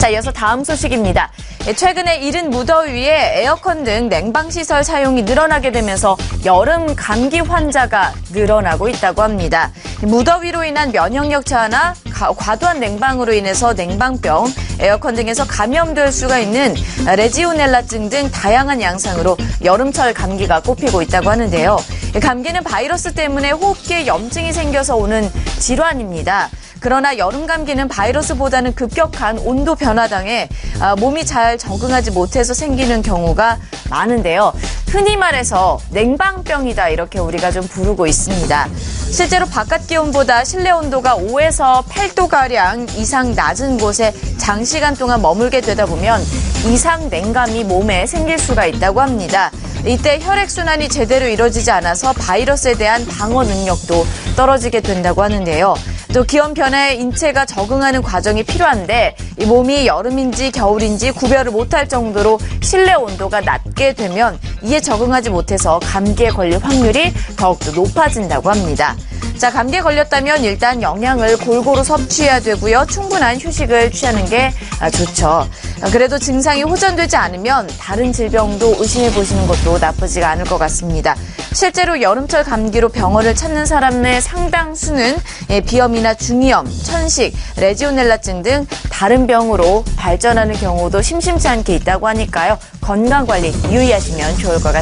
자, 이어서 다음 소식입니다. 예, 최근에 이른 무더위에 에어컨 등 냉방시설 사용이 늘어나게 되면서 여름 감기 환자가 늘어나고 있다고 합니다. 무더위로 인한 면역력 저하나 가- 과도한 냉방으로 인해서 냉방병, 에어컨 등에서 감염될 수가 있는 레지오넬라증 등 다양한 양상으로 여름철 감기가 꼽히고 있다고 하는데요. 이 감기는 바이러스 때문에 호흡기에 염증이 생겨서 오는 질환입니다. 그러나 여름 감기는 바이러스보다는 급격한 온도 변화당에 아, 몸이 잘 적응하지 못해서 생기는 경우가 많은데요. 흔히 말해서 냉방병이다 이렇게 우리가 좀 부르고 있습니다. 실제로 바깥 기온보다 실내 온도가 5에서 8도 가량 이상 낮은 곳에 장시간 동안 머물게 되다 보면 이상 냉감이 몸에 생길 수가 있다고 합니다. 이때 혈액순환이 제대로 이루어지지 않아서 바이러스에 대한 방어 능력도 떨어지게 된다고 하는데요. 또 기온 변화에 인체가 적응하는 과정이 필요한데 이 몸이 여름인지 겨울인지 구별을 못할 정도로 실내 온도가 낮게 되면 이에 적응하지 못해서 감기에 걸릴 확률이 더욱더 높아진다고 합니다. 자, 감기에 걸렸다면 일단 영양을 골고루 섭취해야 되고요. 충분한 휴식을 취하는 게 아, 좋죠. 아, 그래도 증상이 호전되지 않으면 다른 질병도 의심해 보시는 것도 나쁘지가 않을 것 같습니다. 실제로 여름철 감기로 병원을 찾는 사람의 상당수는 예, 비염이나 중이염, 천식, 레지오넬라증 등 다른 병으로 발전하는 경우도 심심치 않게 있다고 하니까요. 건강 관리 유의하시면 좋을 것 같습니다.